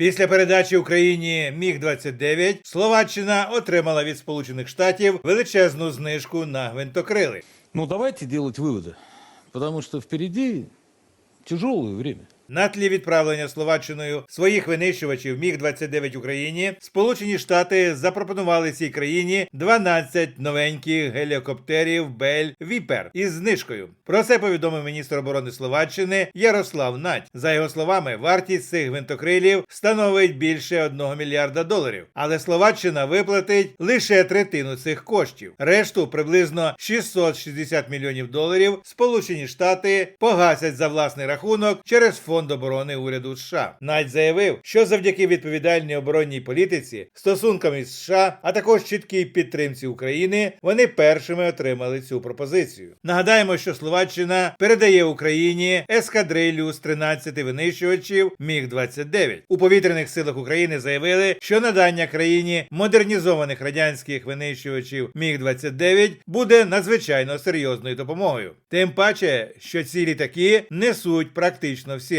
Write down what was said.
Після передачі Україні Міг 29 Словаччина отримала від Сполучених Штатів величезну знижку на гвинтокрили. Ну, давайте делать выводы, потому что впереди тяжелое время. На тлі відправлення Словаччиною своїх винищувачів Міг 29 Україні Сполучені Штати запропонували цій країні 12 новеньких гелікоптерів Бель Віпер із знижкою. Про це повідомив міністр оборони Словаччини Ярослав Надь. За його словами, вартість цих гвинтокрилів становить більше 1 мільярда доларів. Але Словаччина виплатить лише третину цих коштів. Решту приблизно 660 мільйонів доларів Сполучені Штати погасять за власний рахунок через фонд оборони уряду США. Надь заявив, що завдяки відповідальній оборонній політиці, стосункам із США, а також чіткій підтримці України, вони першими отримали цю пропозицію. Нагадаємо, що Словаччина передає Україні ескадрилю з 13 винищувачів Міг 29 У повітряних силах України заявили, що надання країні модернізованих радянських винищувачів Міг 29 буде надзвичайно серйозною допомогою. Тим паче, що ці літаки несуть практично всі